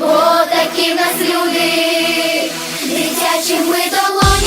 О, такі в нас люди, дитячі ми того.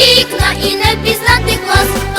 вікна і не пізнати клас.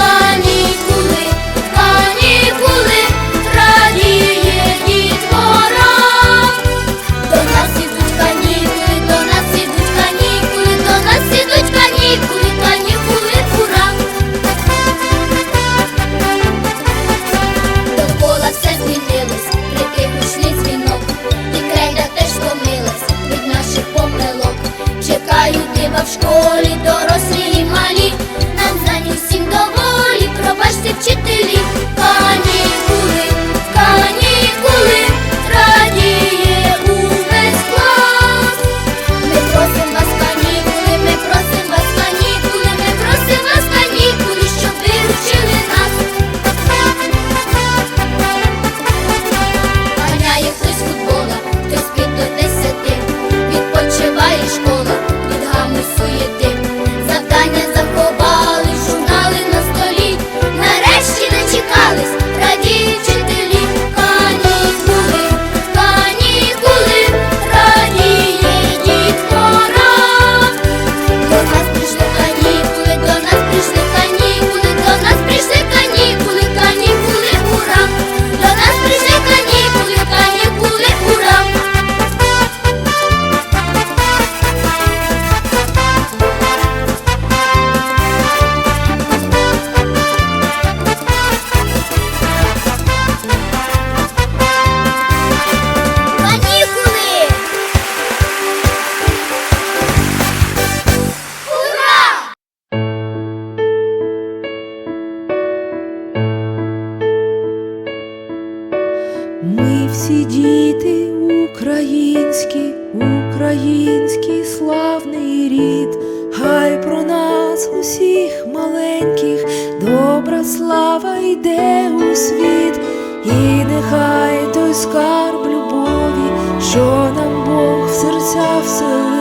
український славний рід, хай про нас усіх маленьких, добра слава йде у світ, і нехай той скарб любові, що нам Бог в серця вселив.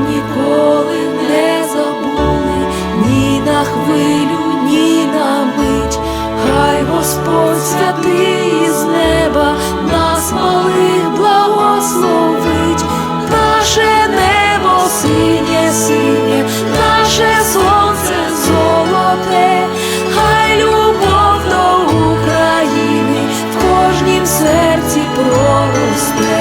ніколи не забули ні на хвилю, ні на мить, хай Господь святий із неба нас малих благословить, наше небо синє, синє, наше сонце золоте, хай любов України в кожнім серці проросте.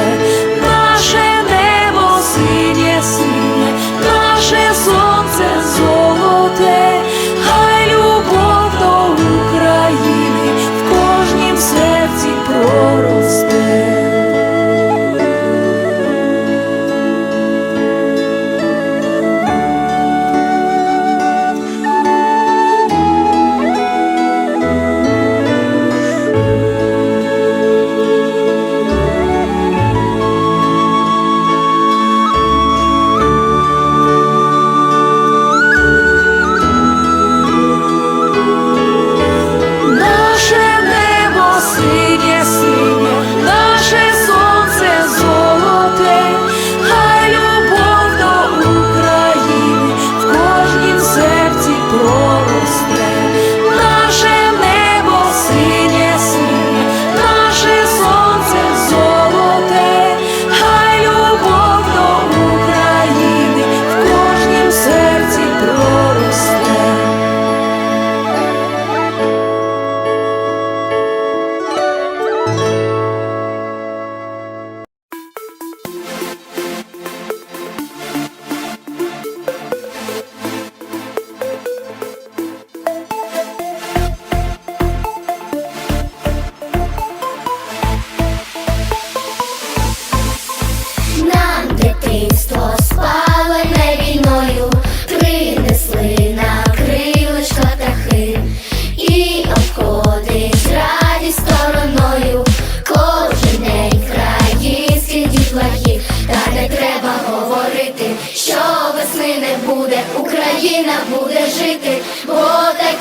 Україна буде жити, бо так.